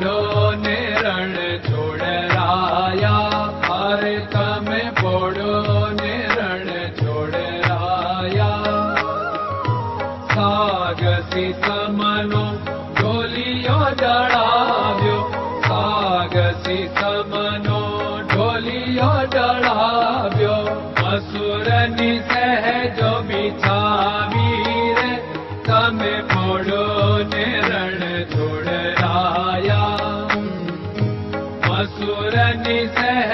પોડો ને રણ છોડરાયા અરે તમે પોડો ને રણ છોડરાયા સાગસી સમનો ઢોલિયો જડાવ્યો સાગસી સમનો ઢોલિયો જડાવ્યો અસુરની સહેજો બિછાવી રે તમે પોડો ને રણ છોડ सुरनि सह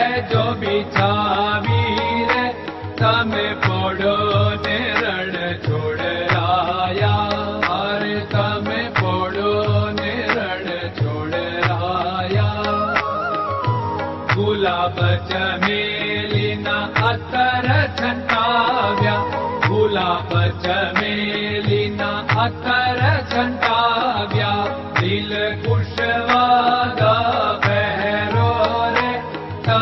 छोड़ आया हर तम पोड़ो ने रण छोड़ आया गुलाब चमेलिना अतर छंटाव्या गुलाब अतर छंटा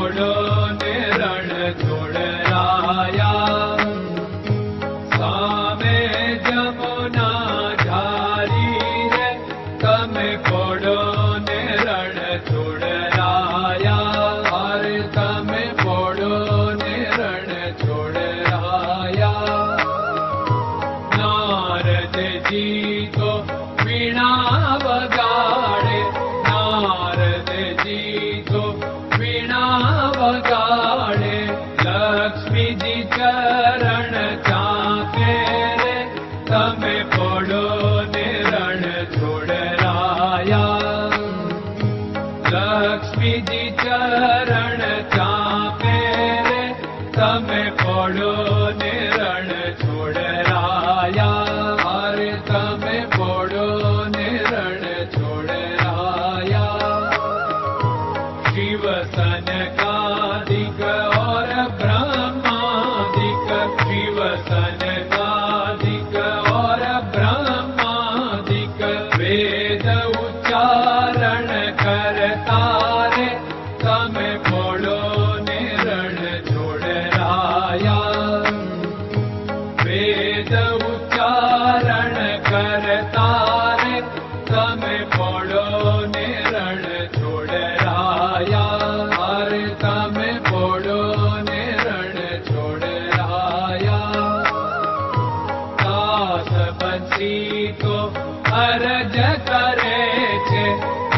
छोड़ो ने रण छोड़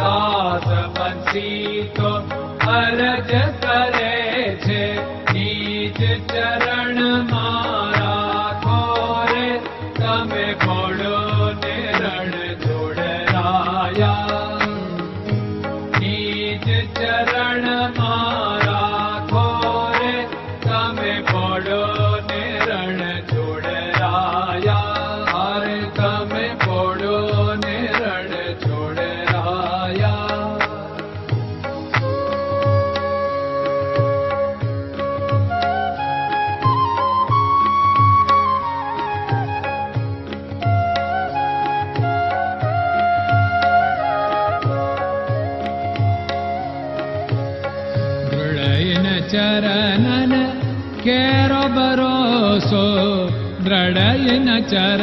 दास पंसी तो अरज रो भरोसो द्रडयन चर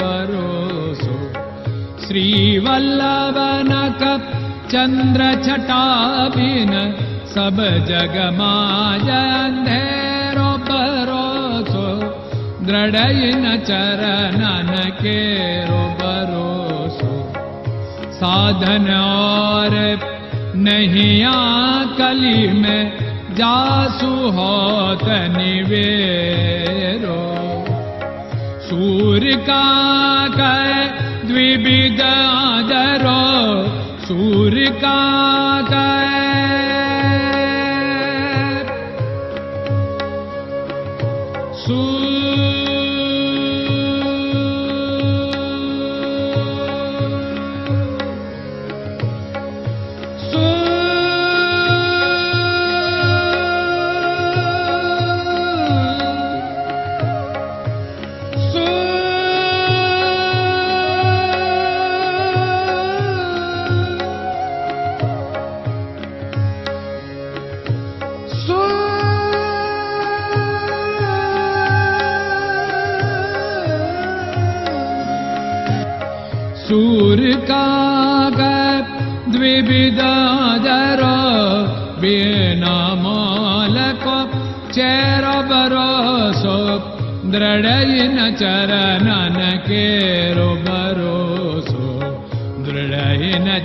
भरोसो श्रीवल्लन सब जग भरोसो द्रडय न चरन केरो बरोसो साधन और कली में जासु होत निवेरो सूर का कर द्विविद आदरो सूर का कर सूर कागर द्विविदर बेनामालक चर बर सो दृढ़य न चरण